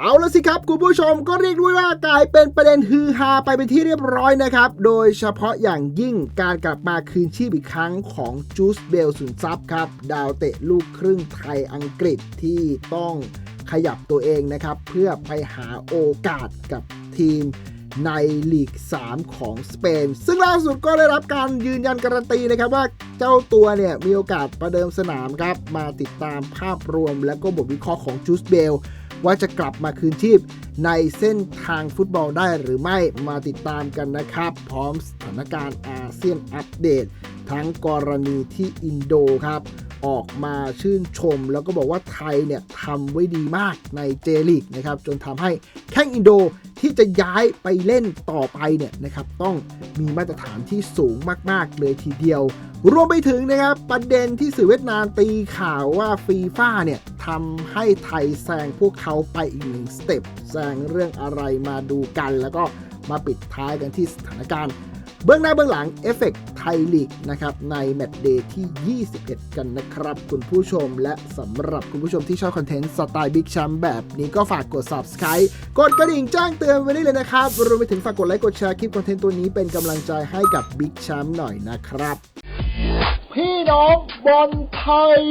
เอาละสิครับคุณผู้ชมก็เรียกได้ว่ากลายเป็นประเด็นฮือฮาไปเป็นที่เรียบร้อยนะครับ โดยเฉพาะอย่างยิ่งการกลับมาคืนชีพอีกครั้งของจูสเบลสุนทรัพย์ครับ ดาวเตะลูกครึ่งไทยอังกฤษที่ต้องขยับตัวเองนะครับ เพื่อไปหาโอกาสกับทีมในลีก 3 ของสเปน ซึ่งล่าสุดก็ได้รับการยืนยันการันตีนะครับว่าเจ้าตัวเนี่ยมีโอกาสประเดิมสนามครับ มาติดตามภาพรวมและก็บทวิเคราะห์ของจูสเบล ว่าจะกลับมาคืนชีพ ในเส้นทางฟุตบอลได้หรือไม่มาติดตามกันนะครับ พร้อมสถานการณ์อาเซียนอัปเดต ทั้งกรณีที่อินโดครับ ออกมาชื่นชม แล้วก็บอกว่าไทยเนี่ยทำไว้ดีมากในเจลีกนะครับจนทำให้แข้งอินโดที่จะย้ายไปเล่นต่อไปเนี่ยนะครับต้องมีมาตรฐานที่สูงมาก ๆ เลยทีเดียว รวมไปถึงนะครับประเด็นที่สื่อเวียดนามตีข่าวว่าฟีฟ่าเนี่ยทำให้ไทยแซงพวกเขาไปอีกหนึ่งสเต็ปแซงเรื่องอะไรมาดูกัน แล้วก็มาปิดท้ายกันที่สถานการณ์ เบื้องหน้าเบื้องหลังเอฟเฟกไทยลีกนะครับในแมตช์เดย์ที่ 21 กันนะครับ คุณผู้ชมและสำหรับคุณผู้ชมที่ชอบคอนเทนต์สไตล์บิ๊กชัมแบบนี้ก็ฝากกด subscribe กดกระดิ่งแจ้งเตือนไว้ได้เลยนะครับรวมไปถึงฝากกดไลค์กดแชร์คลิปคอนเทนต์ตัวนี้เป็นกำลังใจให้กับบิ๊กชัมหน่อยนะครับ พี่น้องบอลไทย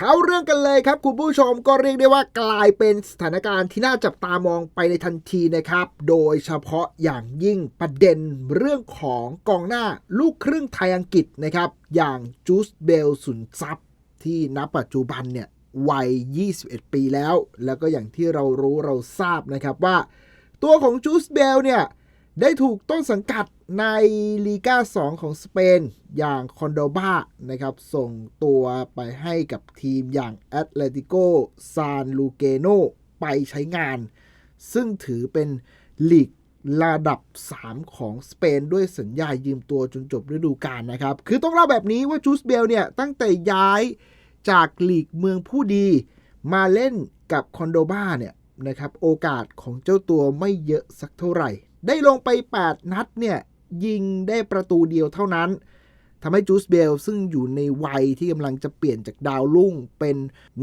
เข้าเรื่องกันเลยครับคุณผู้ชมก็เรียกได้ว่ากลายเป็นสถานการณ์ที่น่าจับตามองไปในทันทีนะครับ โดยเฉพาะอย่างยิ่งประเด็นเรื่องของกองหน้าลูกครึ่งไทยอังกฤษนะครับ อย่างจูสเบลสุนทรัพย์ ที่ณปัจจุบันเนี่ยวัย 21 ปีแล้ว แล้วก็อย่างที่เรารู้เราทราบนะครับว่า ตัวของจูสเบลเนี่ย ได้ถูกต้นสังกัดในลีกา2 ของสเปน อย่างคอนโดบานะครับ ส่งตัวไปให้กับทีมอย่างแอตเลติโกซานลูเกโนไปใช้งาน ซึ่งถือเป็นลีกระดับ 3 ของสเปน ด้วยสัญญายืมตัวจนจบฤดูกาลนะครับ คือต้องเล่าแบบนี้ว่าจูสเบลเนี่ย ตั้งแต่ย้ายจากลีกเมืองผู้ดี มาเล่นกับคอนโดบาเนี่ยนะครับ โอกาสของเจ้าตัวไม่เยอะสักเท่าไหร่ ได้ลงไป 8 นัดเนี่ยยิงได้ประตูเดียวเท่านั้นทำให้จูสเบลซึ่งอยู่ในวัยที่กำลังจะเปลี่ยนจากดาวรุ่งเป็น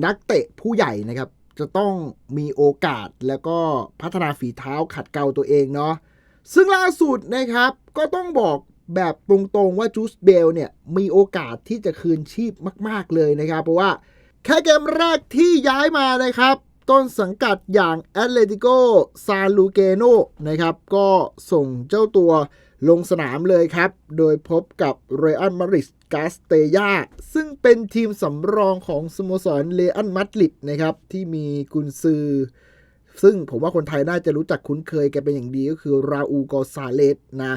นักเตะผู้ใหญ่นะครับ จะต้องมีโอกาสแล้วก็พัฒนาฝีเท้าขัดเกลาตัวเองเนาะซึ่งล่าสุดนะครับ ก็ต้องบอกแบบตรงๆว่าจูสเบลเนี่ยมีโอกาสที่จะคืนชีพมาก ๆเลยนะครับ เพราะว่าแค่เกมแรกที่ย้ายมานะครับ ต้นสังกัดอย่างแอตเลติโกซาลูเกโนนะครับก็ส่งเจ้าตัวลงสนามเลยครับ โดยพบกับเรอัลมาริดกาสเตยาซึ่งเป็นทีมสำรองของสโมสรเรอัลมาดริดนะครับที่มีกุนซือ ซึ่งผมว่าคนไทยน่าจะรู้จักคุ้นเคยกันเป็นอย่างดีก็คือราอูกอซาเลสนะ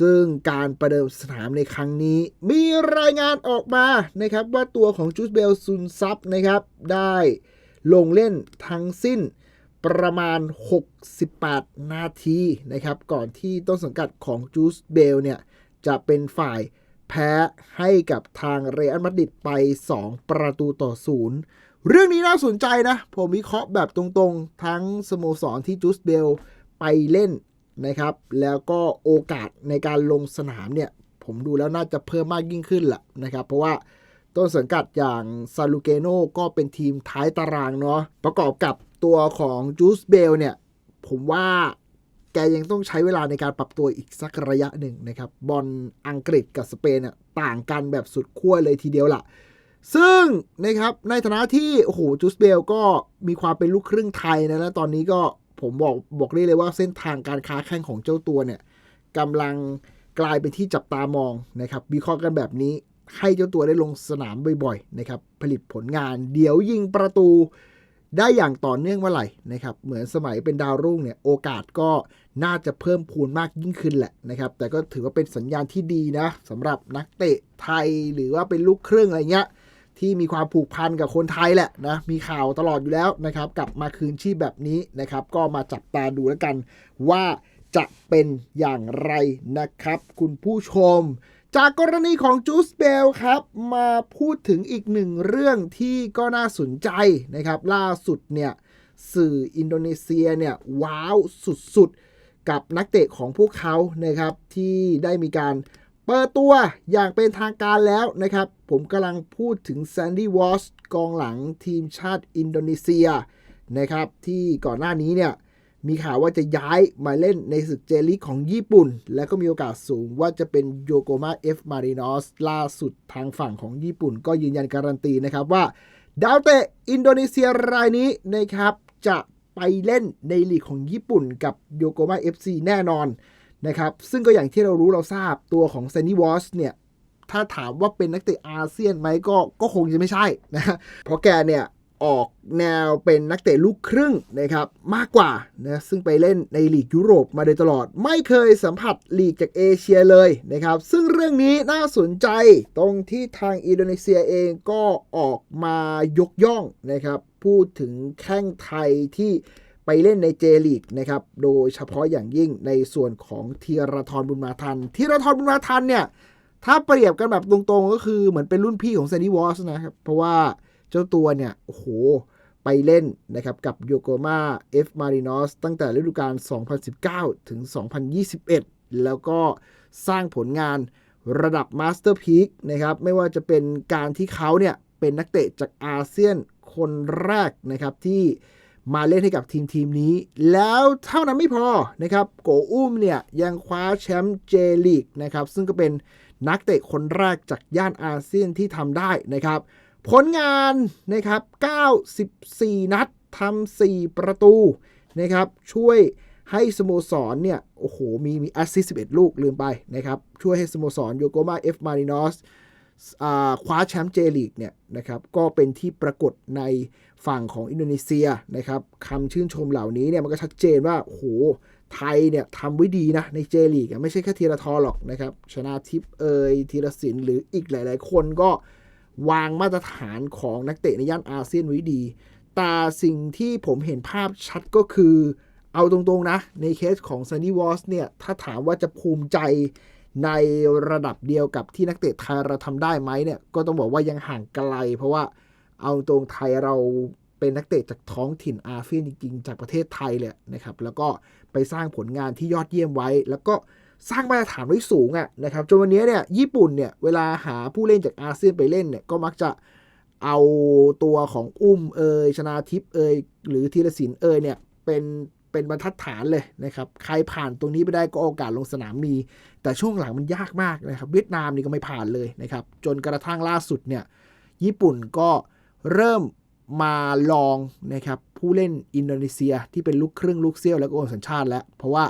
ซึ่งการประเดิมสนามในครั้งนี้ มีรายงานออกมานะครับว่าตัวของจูสเบลซุนซับนะครับได้ ลงเล่นทั้งสิ้นประมาณ 68 นาทีนะครับ ก่อนที่ต้นสังกัดของจูสเบลเนี่ย จะเป็นฝ่ายแพ้ให้กับทางเรอัลมาดริดไป 2 ประตูต่อศูนย์เรื่องนี้น่าสนใจนะ ผมวิเคราะห์แบบตรงๆ ทั้งสโมสรที่จูสเบลไปเล่นนะครับ แล้วก็โอกาสในการลงสนามเนี่ย ผมดูแล้วน่าจะเพิ่มมากยิ่งขึ้นแหละนะครับ เพราะว่า ต้นสังกัดอย่างซาลูเกโนก็เป็นทีมท้ายตารางเนาะประกอบกับตัวของจูสเบลเนี่ย ผมว่าแกยังต้องใช้เวลาในการปรับตัวอีกสักระยะหนึ่งนะครับ บอลอังกฤษกับสเปนเนี่ยต่างกันแบบสุดขั้วเลยทีเดียวล่ะ ซึ่งนะครับในฐานะที่โอ้โหจูสเบลก็มีความเป็นลูกครึ่งไทยนะแล้วตอนนี้ก็ผมบอกบอกได้เลยว่าเส้นทางการค้าแข่งของเจ้าตัวเนี่ยกำลังกลายเป็นที่จับตามองนะครับวิเคราะห์กันแบบนี้ ให้เจ้าตัวได้ลงสนามบ่อยๆนะครับผลิตผลงานเดี๋ยวยิงประตูได้อย่างต่อเนื่องเมื่อไหร่นะครับเหมือนสมัยเป็นดาวรุ่งเนี่ยโอกาสก็น่าจะเพิ่มพูนมากยิ่งขึ้นแหละนะครับแต่ก็ถือว่าเป็นสัญญาณที่ดีนะสำหรับนักเตะไทยหรือว่าเป็นลูกครึ่งอะไรเงี้ยที่มีความผูกพันกับคนไทยแหละนะมีข่าวตลอดอยู่แล้วนะครับกลับมาคืนชีพแบบนี้นะครับก็มาจับตาดูแล้วกันว่าจะเป็นอย่างไรนะครับ คุณผู้ชม จากกรณีของจูสเบลครับ มาพูดถึงอีกหนึ่งเรื่องที่ก็น่าสนใจนะครับ ล่าสุดเนี่ยสื่ออินโดนีเซียเนี่ยว้าวสุดๆ กับนักเตะของพวกเขานะครับที่ได้มีการเปิดตัวอย่างเป็นทางการแล้วนะครับ ผมกำลังพูดถึงแซนดี้วอชกองหลังทีมชาติอินโดนีเซียนะครับที่ก่อนหน้านี้เนี่ย มีข่าวว่าจะย้ายมาเล่นในศึกเจลีกของญี่ปุ่น และก็มีโอกาสสูงว่าจะเป็นโยโกมาเอฟมารินอสล่าสุดทางฝั่งของญี่ปุ่น ก็ยืนยันการันตีนะครับว่า ดาวเตะอินโดนีเซียรายนี้นะครับ จะไปเล่นในลีกของญี่ปุ่นกับโยโกมาเอฟซีแน่นอนนะครับซึ่งก็อย่างที่เรารู้เราทราบตัวของเซนนี่วอสเนี่ยถ้าถามว่าเป็นนักเตะอาเซียนไหมก็ก็คงจะไม่ใช่นะเพราะแกเนี่ย ออกแนวเป็นนักเตะลูกครึ่งนะครับมากกว่านะซึ่งไปเล่นในลีกยุโรปมาโดยตลอด ไม่เคยสัมผัสลีกจากเอเชียเลยนะครับซึ่งเรื่องนี้น่าสนใจตรงที่ทางอินโดนีเซียเองก็ออกมายกย่องนะครับพูดถึงแข้งไทยที่ไปเล่นในเจลีกนะครับโดยเฉพาะอย่างยิ่งในส่วนของธีรทรบุญมาทันธีรทรบุญมาทันเนี่ยถ้าเปรียบกันแบบตรงๆก็คือเหมือนเป็นรุ่นพี่ของแซนดี้วอสนะครับเพราะว่า เจ้าตัวเนี่ยโอ้โหไปเล่นนะครับกับโยโกมาเอฟมารินอสตั้งแต่ฤดูกาล 2019 ถึง 2021 แล้วก็สร้างผลงานระดับมาสเตอร์พีคนะครับไม่ว่าจะเป็นการที่เขาเนี่ยเป็นนักเตะจากอาเซียนคนแรกนะครับที่มาเล่นให้กับทีมทีมนี้ แล้วเท่านั้นไม่พอนะครับโกอุ้มเนี่ยยังคว้าแชมป์เจลีกนะครับซึ่งก็เป็นนักเตะคนแรกจากย่านอาเซียนที่ทำได้นะครับ ผลงานนะครับ 94 นัดทำ4ประตูนะครับ ช่วยให้สโมสรเนี่ย โอ้โห มีมีแอสซิสต์11 ลูกลืมไปนะครับ ช่วยให้สโมสรโยโกมาเอฟมารินอสคว้าแชมป์เจลีกเนี่ยนะครับ ก็เป็นที่ปรากฏในฝั่งของอินโดนีเซียนะครับคำชื่นชมเหล่านี้เนี่ยมันก็ชัดเจนว่า โอ้โห ไทยเนี่ยทำไว้ดีนะ ในเจลีกไม่ใช่แค่ทีละทอหรอกนะครับ ชนะทิพย์เอยทีละสินหรืออีกหลาย ๆ คนก็ วางมาตรฐานของนักเตะในย่านอาเซียนไว้ดี แต่สิ่งที่ผมเห็นภาพชัดก็คือ เอาตรงๆนะ ในเคสของซันนี่วอสเนี่ย ถ้าถามว่าจะภูมิใจในระดับเดียวกับที่นักเตะไทยเราทำได้ไหมเนี่ย ก็ต้องบอกว่ายังห่างไกล เพราะว่าเอาตรงไทยเราเป็นนักเตะจากท้องถิ่นอาเซียนจริงๆ จากประเทศไทยเลยนะครับ แล้วก็ไปสร้างผลงานที่ยอดเยี่ยมไว้ แล้วก็ สร้างมาตรฐานไว้สูงอะนะครับจนวันนี้เนี่ยญี่ปุ่นเนี่ยเวลาหาผู้เล่นจากอาเซียนไปเล่นเนี่ยก็มักจะเอาตัวของอุ้มเอยชนาทิพเอยหรือธีรศิลป์เอยเนี่ยเป็นเป็นบรรทัดฐานเลยนะครับ ใครผ่านตรงนี้ไปได้ก็โอกาสลงสนามมี แต่ช่วงหลังมันยากมากนะครับ เวียดนามนี่ก็ไม่ผ่านเลยนะครับ จนกระทั่งล่าสุดเนี่ยญี่ปุ่นก็เริ่มมาลองนะครับผู้เล่นอินโดนีเซียที่เป็นลูกครึ่งลูกเซี่ยวแล้วก็โอนสัญชาติแล้ว เพราะว่า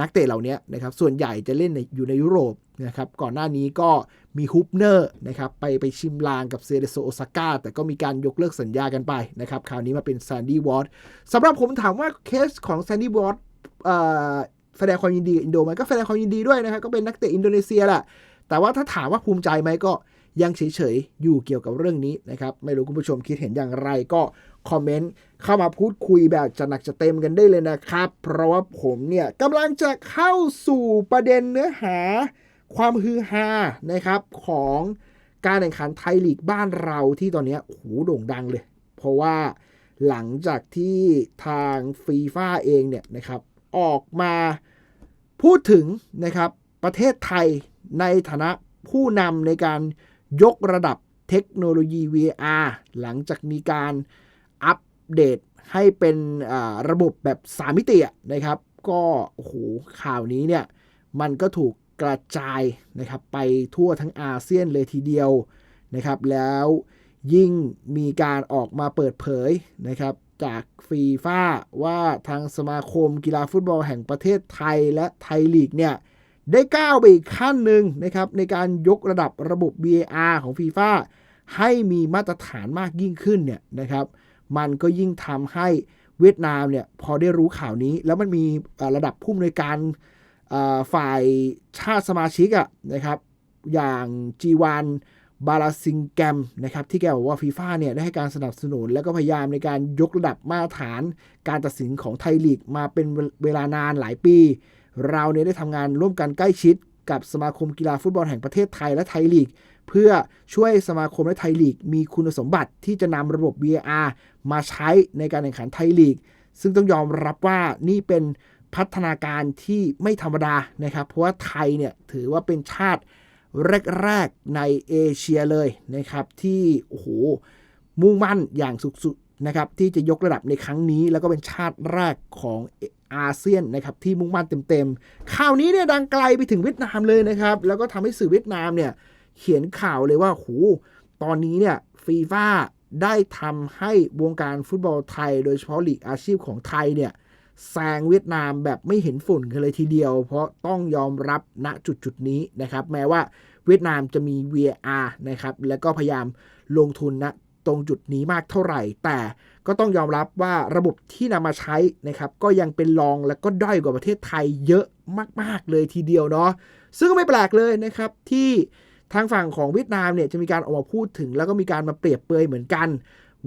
นักเตะเหล่านี้นะครับส่วนใหญ่จะเล่นในอยู่ในยุโรปนะครับก่อนหน้านี้ก็มีฮุปเนอร์นะครับไปไปชิมลางกับเซเดโซโอซาก้าแต่ก็มีการยกเลิกสัญญากันไปนะครับคราวนี้มาเป็นแซนดี้วอตสำหรับผมถามว่าเคสของแซนดี้วอตแสดงความยินดีอินโดมันก็แสดงความยินดีด้วยนะครับก็เป็นนักเตะอินโดนีเซียแหละแต่ว่าถ้าถามว่าภูมิใจไหมก็ยังเฉยๆ อยู่เกี่ยวกับเรื่องนี้นะครับ ไม่รู้คุณผู้ชมคิดเห็นอย่างไรก็ คอมเมนต์เข้ามาพูดคุยแบบจะหนักจะเต็มกันได้เลยนะครับ เพราะว่าผมเนี่ยกำลังจะเข้าสู่ประเด็นเนื้อหา ความฮือฮานะครับของการแข่งขันไทยลีกบ้านเราที่ตอนนี้โอ้โหโด่งดังเลย เพราะว่าหลังจากที่ทางฟีฟ่าเองเนี่ยนะครับออกมาพูดถึงนะครับประเทศไทยในฐานะผู้นำในการยกระดับเทคโนโลยี VR หลังจากมีการ อัปเดตให้เป็นระบบแบบ 3 มิตินะครับ ก็โอ้โหข่าวนี้เนี่ย มันก็ถูกกระจายนะครับไปทั่วทั้งอาเซียนเลยทีเดียวนะครับ แล้วยิ่งมีการออกมาเปิดเผยนะครับ จากฟีฟ่าว่าทางสมาคมกีฬาฟุตบอลแห่งประเทศไทยและไทยลีกเนี่ย ได้ก้าวไปอีกขั้นหนึ่งนะครับ ในการยกระดับระบบ VAR ของฟีฟ่าให้มีมาตรฐานมากยิ่งขึ้นเนี่ยนะครับ มันก็ยิ่งทำให้เวียดนามเนี่ยพอได้รู้ข่าวนี้ แล้วมันมีระดับผู้อำนวยการฝ่ายชาติสมาชิกอะนะครับอย่างจีวานบาลาซิงแกมนะครับที่แกบอกว่าฟีฟ่าเนี่ยได้ให้การสนับสนุน และก็พยายามในการยกระดับมาตรฐานการตัดสินของไทยลีกมาเป็นเวลานานหลายปี เราเนี่ยได้ทำงานร่วมกันใกล้ชิด กับสมาคมกีฬาฟุตบอลแห่งประเทศไทยและไทยลีก เพื่อช่วยสมาคมและไทยลีก มีคุณสมบัติที่จะนำระบบ VAR มาใช้ในการแข่งขันไทยลีก ซึ่งต้องยอมรับว่านี่เป็นพัฒนาการที่ไม่ธรรมดานะครับ เพราะว่าไทยเนี่ยถือว่าเป็นชาติแรกๆในเอเชียเลยนะครับ ที่โอ้โหมุ่งมั่นอย่างสุดๆนะครับที่จะยกระดับในครั้งนี้ แล้วก็เป็นชาติแรกของ อาเซียนนะครับที่มุ่งมั่นเต็มๆ ข่าวนี้เนี่ยดังไกลไปถึงเวียดนามเลยนะครับ แล้วก็ทำให้สื่อเวียดนามเนี่ยเขียนข่าวเลยว่าหูตอนนี้เนี่ยฟีฟ่าได้ทำให้วงการฟุตบอลไทย โดยเฉพาะลีกอาชีพของไทยเนี่ยแซงเวียดนามแบบไม่เห็นฝุ่นกันเลยทีเดียว เพราะต้องยอมรับณจุดจุดนี้นะครับ แม้ว่าเวียดนามจะมี VAR นะครับ แล้วก็พยายามลงทุนนะตรงจุดนี้มากเท่าไหร่ แต่ ก็ต้องยอมรับว่าระบบที่นำมาใช้นะครับก็ยังเป็นรองและก็ด้อยกว่าประเทศไทยเยอะมาก ๆ เลยทีเดียวเนาะซึ่งก็ไม่แปลกเลยนะครับที่ทางฝั่งของเวียดนามเนี่ยจะมีการออกมาพูดถึง แล้วก็มีการมาเปรียบเปรยเหมือนกัน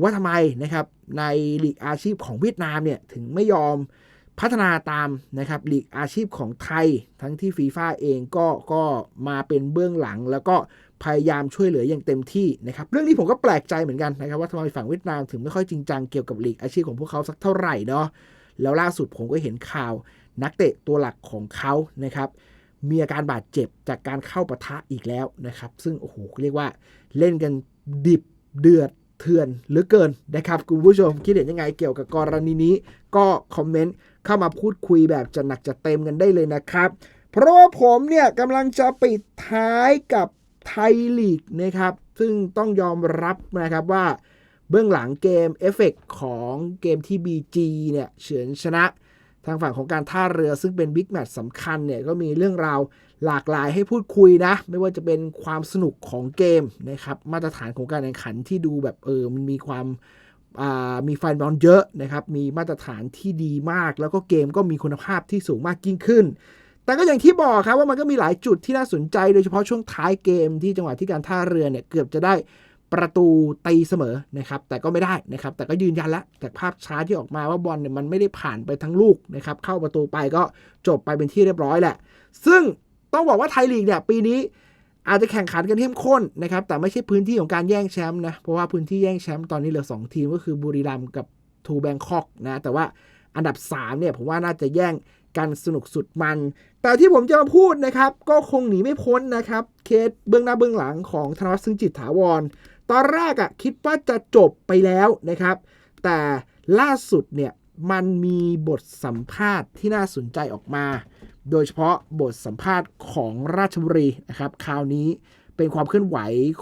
ว่าทำไมนะครับในหลีกอาชีพของเวียดนามเนี่ยถึงไม่ยอมพัฒนาตามนะครับหลีกอาชีพของไทย ทั้งที่ฟีฟ่าเองก็ก็มาเป็นเบื้องหลัง แล้วก็ พยายามช่วยเหลืออย่างเต็มที่นะครับเรื่องนี้ผมก็แปลกใจเหมือนกันนะครับว่าทำไมฝั่งเวียดนามถึงไม่ค่อยจริงจังเกี่ยวกับลีกอาชีพของพวกเขาสักเท่าไหร่เนาะแล้วล่าสุดผมก็เห็นข่าวนักเตะตัวหลักของเขานะครับมีอาการบาดเจ็บจากการเข้าปะทะอีกแล้วนะครับ ซึ่งโอ้โหเรียกว่าเล่นกันดิบเดือดเถื่อนเหลือเกินนะครับคุณผู้ชมคิดเห็นยังไงเกี่ยวกับกรณีนี้ ก็คอมเมนต์เข้ามาพูดคุยแบบจะหนักจะเต็มกันได้เลยนะครับ เพราะว่าผมเนี่ยกำลังจะปิดท้ายกับ ไทยลีกนะครับซึ่งต้องยอมรับนะครับว่าเบื้องหลังเกมเอฟเฟกของเกมที่ BG เนี่ยเฉือนชนะทางฝั่งของการท่าเรือซึ่งเป็นบิ๊กแมตช์สำคัญเนี่ยก็มีเรื่องราวหลากหลายให้พูดคุยนะ ไม่ว่าจะเป็นความสนุกของเกมนะครับมาตรฐานของการแข่งขันที่ดูแบบเออมันมีความมีแฟนบอลเยอะนะครับมีมาตรฐานที่ดีมาก แล้วก็เกมก็มีคุณภาพที่สูงมากยิ่งขึ้น แต่ก็อย่างที่บอกครับว่ามันก็มีหลายจุดที่น่าสนใจ โดยเฉพาะช่วงท้ายเกมที่จังหวะที่การท่าเรือเนี่ยเกือบจะได้ประตูตีเสมอนะครับ แต่ก็ไม่ได้นะครับ แต่ก็ยืนยันแล้วจากภาพช้าที่ออกมาว่าบอลเนี่ยมันไม่ได้ผ่านไปทั้งลูกนะครับ เข้าประตูไปก็จบไปเป็นที่เรียบร้อยแหละ ซึ่งต้องบอกว่าไทยลีกเนี่ยปีนี้อาจจะแข่งขันกันเข้มข้นนะครับ แต่ไม่ใช่พื้นที่ของการแย่งแชมป์นะ เพราะว่าพื้นที่แย่งแชมป์ตอนนี้เหลือ 2 ทีมก็คือบุรีรัมย์กับทูแบงคอกนะ แต่ว่าอันดับ3เนี่ยผมว่าน่าจะแย่ง กันสนุกสุดมัน แต่ที่ผมจะมาพูดนะครับ ก็คงหนีไม่พ้นนะครับ เคสเบื้องหน้าเบื้องหลังของธนวัฒน์ซึ่งจิตถาวร ตอนแรกอะคิดว่าจะจบไปแล้วนะครับ แต่ล่าสุดเนี่ยมันมีบทสัมภาษณ์ที่น่าสนใจออกมา โดยเฉพาะบทสัมภาษณ์ของราชบุรีนะครับ คราวนี้เป็นความเคลื่อนไหว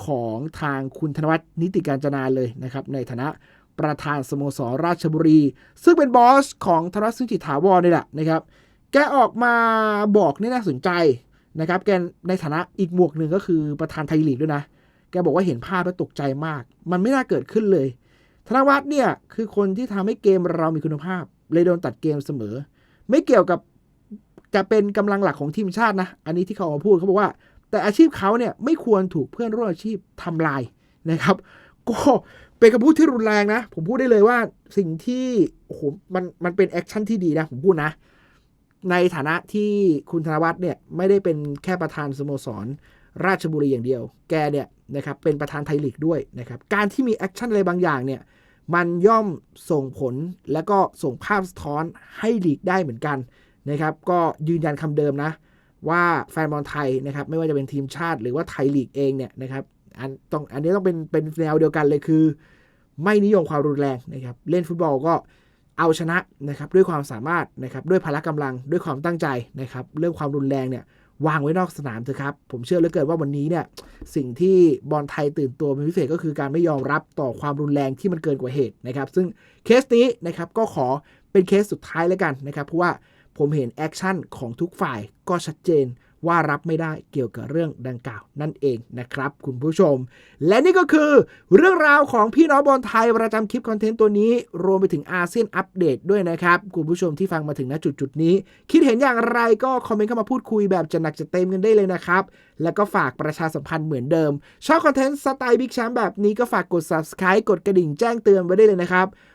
ของทางคุณธนวัฒน์นิติการจนาเลยนะครับ ในฐานะ ประธานสโมสรราชบุรี ซึ่งเป็นบอสของธนวัฒน์ซึ่งจิตถาวรนี่แหละนะครับ แกออกมาบอกนี่น่าสนใจนะครับ แกในฐานะอีกหมวกหนึ่งก็คือประธานไทยลีกด้วยนะ แกบอกว่าเห็นภาพแล้วตกใจมาก มันไม่น่าเกิดขึ้นเลย ธนวัฒน์เนี่ยคือคนที่ทำให้เกมเรามีคุณภาพ เลยโดนตัดเกมเสมอ ไม่เกี่ยวกับจะเป็นกำลังหลักของทีมชาตินะ อันนี้ที่เขาออกมาพูดเขาบอกว่า แต่อาชีพเขาเนี่ยไม่ควรถูกเพื่อนร่วมอาชีพทำลายนะครับ ก็ เป็นคำพูดที่รุนแรงนะ ผมพูดได้เลยว่าสิ่งที่โอ้โหมันมันเป็นแอคชั่นที่ดีนะ ผมพูดนะ ในฐานะที่คุณธนวัฒน์เนี่ยไม่ได้เป็นแค่ประธานสโมสร ราชบุรีอย่างเดียว แกเนี่ยนะครับเป็นประธานไทยลีกด้วยนะครับ การที่มีแอคชั่นอะไรบางอย่างเนี่ยมันย่อมส่งผลและก็ส่งภาพสะท้อนให้ลีกได้เหมือนกันนะครับ ก็ยืนยันคำเดิมนะ ว่าแฟนบอลไทยนะครับไม่ว่าจะเป็นทีมชาติหรือว่าไทยลีกเองเนี่ยนะครับอันต้องอันนี้ต้องเป็นเป็นแนวเดียวกันเลยคือ ไม่นิยมความรุนแรงนะครับเล่นฟุตบอลก็เอาชนะนะครับด้วยความสามารถนะครับด้วยพละกำลังด้วยความตั้งใจนะครับเรื่องความรุนแรงเนี่ยวางไว้นอกสนามเถอะครับ ผมเชื่อเหลือเกินว่าวันนี้เนี่ยสิ่งที่บอลไทยตื่นตัวเป็นพิเศษก็คือการไม่ยอมรับต่อความรุนแรงที่มันเกินกว่าเหตุนะครับ ซึ่งเคสนี้นะครับก็ขอเป็นเคสสุดท้ายแล้วกันนะครับ เพราะว่าผมเห็นแอคชั่นของทุกฝ่ายก็ชัดเจน ว่ารับไม่ได้เกี่ยวกับเรื่องดังกล่าวนั่นเองนะครับ คุณผู้ชม และนี่ก็คือ เรื่องราวของพี่น้องบอลไทยประจำคลิปคอนเทนต์ตัวนี้ รวมไปถึงอาเซียนอัปเดตด้วยนะครับ คุณผู้ชมที่ฟังมาถึงณจุดจุดนี้ คิดเห็นอย่างไรก็คอมเมนต์เข้ามาพูดคุยแบบจะหนักจะเต็มกันได้เลยนะครับแล้วก็ฝากประชาสัมพันธ์เหมือนเดิมชอบคอนเทนต์สไตล์บิ๊กแชมป์แบบนี้ก็ฝากกด subscribe กดกระดิ่งแจ้งเตือนไว้ได้เลยนะครับ